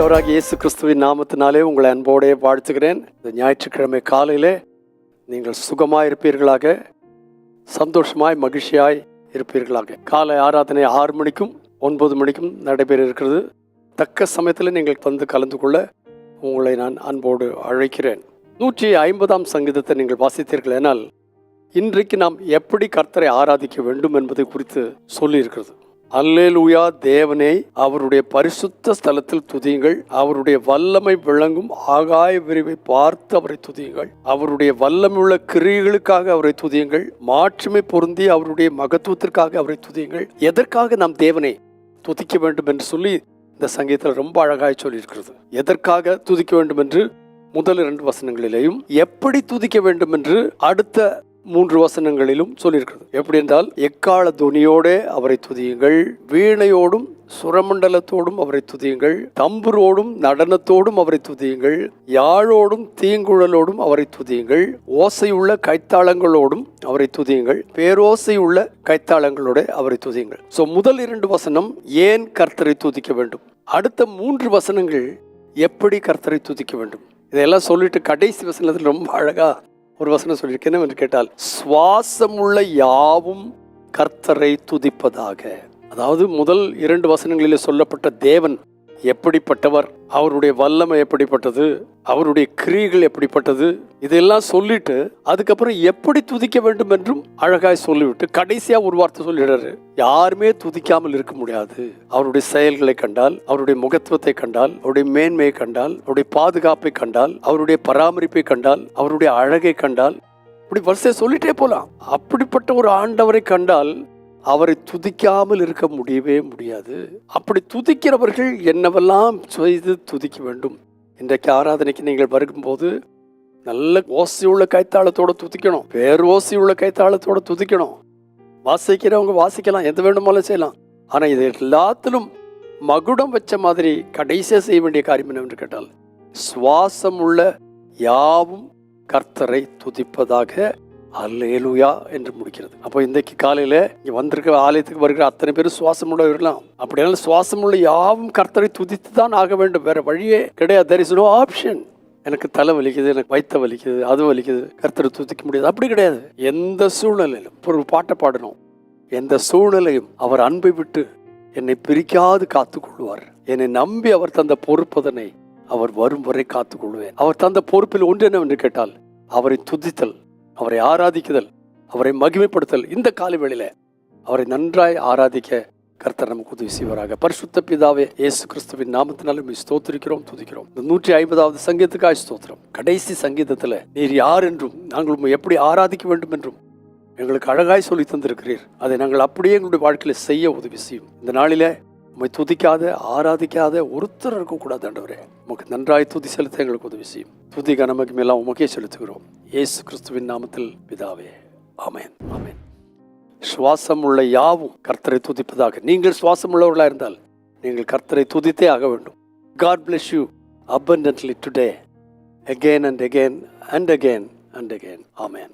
ஆண்டவராக இயேசு கிறிஸ்துவின் நாமத்தினாலே உங்களை அன்போடே வாழ்த்துகிறேன். இந்த ஞாயிற்றுக்கிழமை காலையிலே நீங்கள் சுகமாக இருப்பீர்களாக சந்தோஷமாய் மகிழ்ச்சியாய் இருப்பீர்களாக. காலை ஆராதனை ஆறு மணிக்கும் ஒன்பது மணிக்கும் நடைபெற இருக்கிறது. தக்க சமயத்தில் நீங்கள் வந்து கலந்து கொள்ள உங்களை நான் அன்போடு அழைக்கிறேன். நூற்றி ஐம்பதாம் சங்கீதத்தை நீங்கள் வாசித்தீர்கள் எனால் இன்றைக்கு நாம் எப்படி கர்த்தரை ஆராதிக்க வேண்டும் என்பதை குறித்து சொல்லியிருக்கிறது. அல்லேலூயா தேவனை அவருடைய பரிசுத்த ஸ்தலத்தில் துதியுங்கள். அவருடைய வல்லமை விளங்கும் ஆகாய விரிவை பார்த்து அவரை துதியுங்கள். அவருடைய வல்லமையுள்ள கிரியைகளுக்காக அவரை துதியுங்கள். மாற்றுமை பொருந்தி அவருடைய மகத்துவத்திற்காக அவரை துதியுங்கள். எதற்காக நாம் தேவனை துதிக்க வேண்டும் என்று சொல்லி இந்த சங்கீதத்தில் ரொம்ப அழகாய் சொல்லியிருக்கிறது. எதற்காக துதிக்க வேண்டும் என்று முதல் இரண்டு வசனங்களிலேயும் எப்படி துதிக்க வேண்டும் என்று அடுத்த மூன்று வசனங்களிலும் சொல்லியிருக்கிறது. எப்படி என்றால் எக்கால துணியோடே அவரை துதியுங்கள் வீணையோடும் சுரமண்டலத்தோடும் அவரை துதியுங்கள் தம்புரோடும் நடனத்தோடும் அவரை துதியுங்கள் யாழோடும் தீங்குழலோடும் அவரை துதியுங்கள் ஓசையுள்ள கைத்தாளங்களோடும் அவரை துதியுங்கள் பேரோசையுள்ள கைத்தாளங்களோட அவரை துதியுங்கள். ஸோ முதல் இரண்டு வசனம் ஏன் கர்த்தரை துதிக்க வேண்டும்? அடுத்த மூன்று வசனங்கள் எப்படி கர்த்தரை துதிக்க வேண்டும்? இதெல்லாம் சொல்லிட்டு கடைசி வசனத்தில் ரொம்ப அழகாக ஒரு வசனம் சொல்லியிருக்கேன் என்று கேட்டால் சுவாசமுள்ள யாவும் கர்த்தரை துதிப்பதாக. அதாவது முதல் இரண்டு வசனங்களில் சொல்லப்பட்ட தேவன் எப்படிப்பட்டவர்? அவருடைய வல்லமை எப்படிப்பட்டது? அவருடைய கிரியைகள் எப்படிப்பட்டது? இதெல்லாம் சொல்லிட்டு அதுக்கப்புறம் எப்படி துதிக்க வேண்டும் என்றும் அழகாய் சொல்லிவிட்டு கடைசியா ஒரு வார்த்தை சொல்லிடுறாரு. யாருமே துதிக்காமல் இருக்க முடியாது. அவருடைய செயல்களை கண்டால் அவருடைய முகத்துவத்தை கண்டால் அவருடைய மேன்மையை கண்டால் அவருடைய பாதுகாப்பை கண்டால் அவருடைய பராமரிப்பை கண்டால் அவருடைய அழகை கண்டால் இப்படி வரிசையை சொல்லிட்டே போலாம். அப்படிப்பட்ட ஒரு ஆண்டவரை கண்டால் அவரை துதிக்காமல் இருக்க முடியவே முடியாது. அப்படி துதிக்கிறவர்கள் என்னவெல்லாம் செய்து துதிக்க வேண்டும்? இன்றைக்கு ஆராதனைக்கு நீங்கள் வரும்போது நல்ல ஓசையுள்ள கைத்தாளத்தோட துதிக்கணும். வேறு ஓசையுள்ள கைத்தாளத்தோட துதிக்கணும். வாசிக்கிறவங்க வாசிக்கலாம். எது வேண்டுமாலும் செய்யலாம். ஆனால் இது எல்லாத்திலும் மகுடம் வச்ச மாதிரி கடைசியாக செய்ய வேண்டிய காரியம் என்னவென்று கேட்டால் சுவாசம் உள்ள யாவும் கர்த்தரை துதிப்பதாக அல்லேலுயா என்று முடிக்கிறது. அப்போ இன்றைக்கு காலையில் இங்கே வந்திருக்க ஆலயத்துக்கு வருகிற அத்தனை பேரும் சுவாசம் உள்ளவர்களாம் இருக்கலாம் சுவாசம் உள்ள யாவும் கர்த்தரை துதித்து தான் ஆக வேண்டும். வேற வழியே கிடையாது. தெர் இஸ் நோ ஆப்ஷன் எனக்கு தலை வலிக்குது எனக்கு வைத்த வலிக்குது அது வலிக்குது. கர்த்தரை துதிக்க முடியாது. அப்படி கிடையாது. எந்த சூழ்நிலையிலும் இப்போ ஒரு பாட்டை பாடணும். எந்த சூழ்நிலையும் அவர் அன்பை விட்டு என்னை பிரிக்காது காத்துக்கொள்வார் என்னை நம்பி அவர் தந்த பொறுப்பதனை அவர் வரும் வரை காத்துக்கொள்வேன் அவர் தந்த பொறுப்பில் ஒன்று என்னவென்று கேட்டால் அவரை துதித்தல். அவரை ஆராதிக்குதல் அவரை மகிமைப்படுத்தல் இந்த காலவேளையில அவரை நன்றாய் ஆராதிக்க கர்த்தர் நமக்கு உதவி செய்வாராக. பரிசுத்த பிதாவே இயேசு கிறிஸ்துவின் நாமத்தினாலும் ஸ்தோத்திருக்கிறோம் ஸ்தோத்திரிக்கிறோம் துதிக்கிறோம். இந்த நூற்றி ஐம்பதாவது சங்கீதத்துக்காக ஸ்தோத்திரம். கடைசி சங்கீதத்தில் நீர் யார் என்றும் நாங்கள் உம்மை எப்படி ஆராதிக்க வேண்டும் என்றும் எங்களுக்கு அழகாய் சொல்லி தந்திருக்கிறீர். அதை நாங்கள் அப்படியே எங்களுடைய வாழ்க்கையில் செய்ய உதவி செய்யும். இந்த நாளில உம்மை துதிக்காத ஆராதிக்காத ஒருத்தர் இருக்கக்கூடாது ஆண்டவரே. உமக்கு நன்றாய் துதி செலுத்த எங்களுக்கு உதவி செய்யும். துதி கனமக்கு மேலாம் உமக்கே செலுத்துகிறோம். இயேசு கிறிஸ்துவின் நாமத்தில் பிதாவே. ஆமேன். ஆமேன். சுவாசம் உள்ள யாவும் கர்த்தரை துதிப்பதாக. நீங்கள் சுவாசம் உள்ளவர்களாக இருந்தால் நீங்கள் கர்த்தரை துதித்தே ஆக வேண்டும். God bless you abundantly today again and again and again and again. Amen